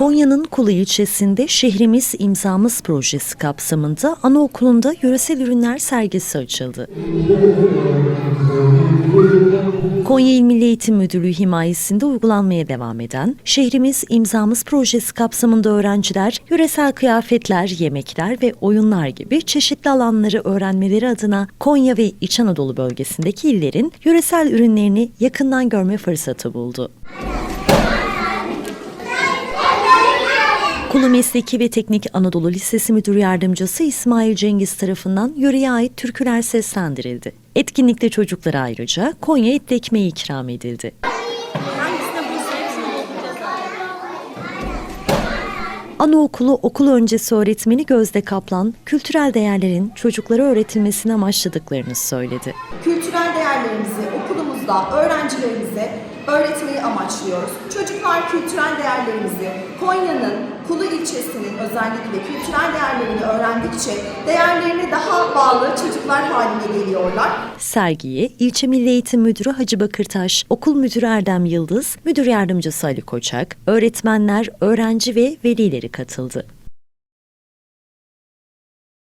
Konya'nın Kulu ilçesinde Şehrimiz İmzamız projesi kapsamında anaokulunda yöresel ürünler sergisi açıldı. Konya İl Milli Eğitim Müdürlüğü himayesinde uygulanmaya devam eden Şehrimiz İmzamız projesi kapsamında öğrenciler yöresel kıyafetler, yemekler ve oyunlar gibi çeşitli alanları öğrenmeleri adına Konya ve İç Anadolu bölgesindeki illerin yöresel ürünlerini yakından görme fırsatı buldu. Kulu Mesleki ve Teknik Anadolu Lisesi Müdür Yardımcısı İsmail Cengiz tarafından yöreye ait türküler seslendirildi. Etkinlikte çocuklara ayrıca Konya etli ekmeği ikram edildi. Anaokulu okul öncesi öğretmeni Gözde Kaplan, kültürel değerlerin çocuklara öğretilmesini amaçladıklarını söyledi. kültürel değerlerimizi okulumuzda öğrencilerimize öğretmeyi amaçlıyoruz. Çocuklar kültürel değerlerimizi Konya'nın Kulu özellikle kültürel değerlerini öğrendikçe değerlerine daha bağlı çocuklar haline geliyorlar. Sergiye İlçe Milli Eğitim Müdürü Hacı Bakırtaş, Okul Müdürü Erdem Yıldız, Müdür Yardımcısı Ali Koçak, öğretmenler, öğrenci ve velileri katıldı.